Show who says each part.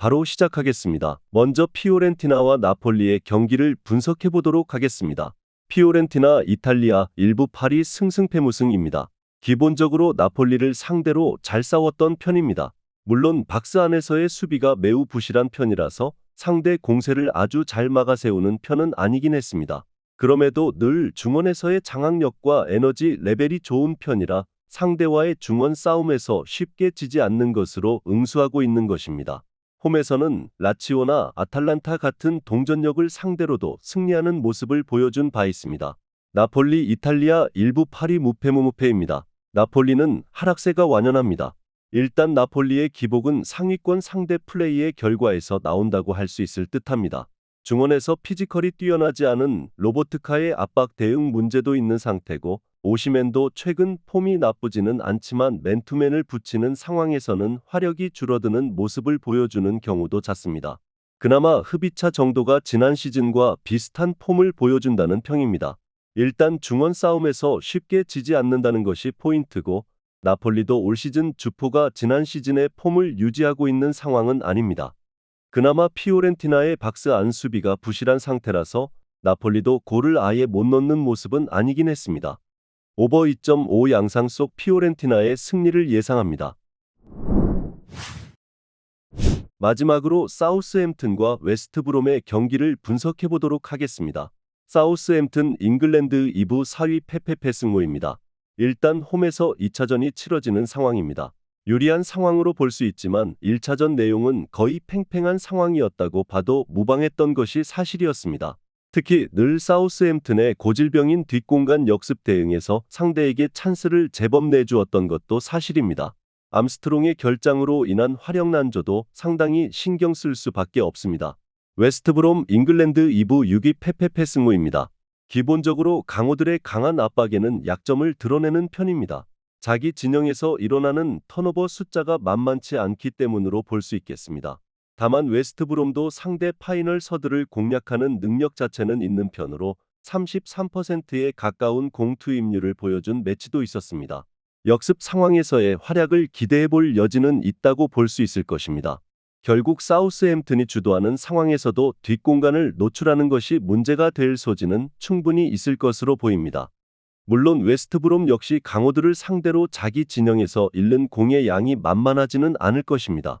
Speaker 1: 바로 시작하겠습니다. 먼저 피오렌티나와 나폴리의 경기를 분석해 보도록 하겠습니다. 피오렌티나 이탈리아 일부 파리 승승패무승입니다. 기본적으로 나폴리를 상대로 잘 싸웠던 편입니다. 물론 박스 안에서의 수비가 매우 부실한 편이라서 상대 공세를 아주 잘 막아 세우는 편은 아니긴 했습니다. 그럼에도 늘 중원에서의 장악력과 에너지 레벨이 좋은 편이라 상대와의 중원 싸움에서 쉽게 지지 않는 것으로 응수하고 있는 것입니다. 홈에서는 라치오나 아탈란타 같은 동전력을 상대로도 승리하는 모습을 보여준 바 있습니다. 나폴리 이탈리아 일부 파리 무패무무패입니다. 나폴리는 하락세가 완연합니다. 일단 나폴리의 기복은 상위권 상대 플레이의 결과에서 나온다고 할 수 있을 듯합니다. 중원에서 피지컬이 뛰어나지 않은 로보트카의 압박 대응 문제도 있는 상태고 오시맨도 최근 폼이 나쁘지는 않지만 맨투맨을 붙이는 상황에서는 화력이 줄어드는 모습을 보여주는 경우도 잦습니다. 그나마 흡이차 정도가 지난 시즌과 비슷한 폼을 보여준다는 평입니다. 일단 중원 싸움에서 쉽게 지지 않는다는 것이 포인트고 나폴리도 올 시즌 주포가 지난 시즌의 폼을 유지하고 있는 상황은 아닙니다. 그나마 피오렌티나의 박스 안 수비가 부실한 상태라서 나폴리도 골을 아예 못 넣는 모습은 아니긴 했습니다. 오버 2.5 양상 속 피오렌티나의 승리를 예상합니다. 마지막으로 사우스햄튼과 웨스트브롬의 경기를 분석해 보도록 하겠습니다. 사우스햄튼 잉글랜드 2부 4위 페페페 승호입니다. 일단 홈에서 2차전이 치러지는 상황입니다. 유리한 상황으로 볼 수 있지만 1차전 내용은 거의 팽팽한 상황이었다고 봐도 무방했던 것이 사실이었습니다. 특히 늘 사우스햄튼의 고질병인 뒷공간 역습 대응에서 상대에게 찬스를 제법 내주었던 것도 사실입니다. 암스트롱의 결장으로 인한 화력 난조도 상당히 신경 쓸 수밖에 없습니다. 웨스트브롬 잉글랜드 2부 6위 페페페 승호입니다. 기본적으로 강호들의 강한 압박에는 약점을 드러내는 편입니다. 자기 진영에서 일어나는 턴오버 숫자가 만만치 않기 때문으로 볼 수 있겠습니다. 다만 웨스트브롬도 상대 파이널 서드를 공략하는 능력 자체는 있는 편으로 33%에 가까운 공투입률을 보여준 매치도 있었습니다. 역습 상황에서의 활약을 기대해 볼 여지는 있다고 볼 수 있을 것입니다. 결국 사우스햄튼이 주도하는 상황에서도 뒷공간을 노출하는 것이 문제가 될 소지는 충분히 있을 것으로 보입니다. 물론 웨스트브롬 역시 강호들을 상대로 자기 진영에서 잃는 공의 양이 만만하지는 않을 것입니다.